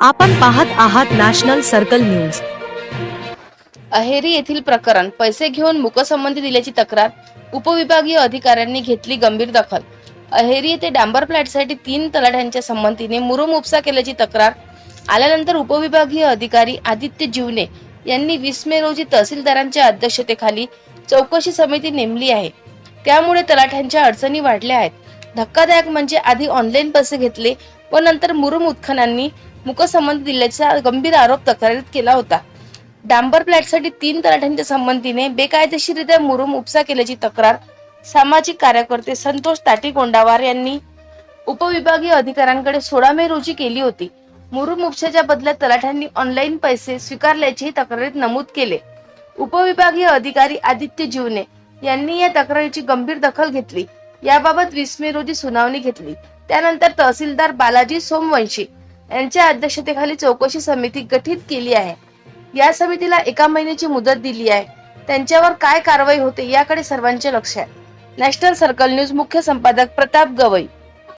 आपण पाहत आहात नॅशनल सर्कल न्यूज. अहेरी येथील प्रकरण पैसे घेऊन मुकसंबंधी दिल्याची तक्रार उपविभागीय अधिकाऱ्यांनी घेतली गंभीर दखल. अहेरी येथे डांबर फ्लॅटसाठी तीन तलाठ्यांच्या संमतीने मुरुम उपसा केल्याची तक्रार आल्यानंतर उपविभागीय अधिकारी आदित्य जीवने यांनी वीस मे रोजी तहसीलदारांच्या अध्यक्षतेखाली चौकशी समिती नेमली आहे. त्यामुळे तलाठ्यांच्या अडचणी वाढल्या आहेत. धक्कादायक म्हणजे आधी ऑनलाईन पैसे घेतले व नंतर मुरुम उत्खनांनी मुकसंबंध दिल्याचा गंभीर आरोप तक्रारीत केला होता. डांबर फ्लॅटसाठी तीन तलाठ्यांच्या संबंधीने बेकायदेशीरित्या मुरुम उपसा केल्याची तक्रार सामाजिक कार्यकर्ते संतोष ताटी गोंडावार यांनी उपविभागीय अधिकाऱ्यांकडे सोळा मे रोजी केली होती. मुरुम उपशाच्या बदल्यात तलाठ्यांनी ऑनलाईन पैसे स्वीकारल्याचेही तक्रारीत नमूद केले. उपविभागीय अधिकारी आदित्य जीवने यांनी या तक्रारीची गंभीर दखल घेतली. याबाबत वीस मे रोजी सुनावणी घेतली. त्यानंतर तहसीलदार बालाजी सोमवंशी यांच्या अध्यक्षतेखाली चौकशी समिती गठीत केली आहे. या समितीला एका महिन्याची मुदत दिली आहे. त्यांच्यावर काय कारवाई होते याकडे सर्वांचे लक्ष आहे. नॅशनल सर्कल न्यूज मुख्य संपादक प्रताप गवई.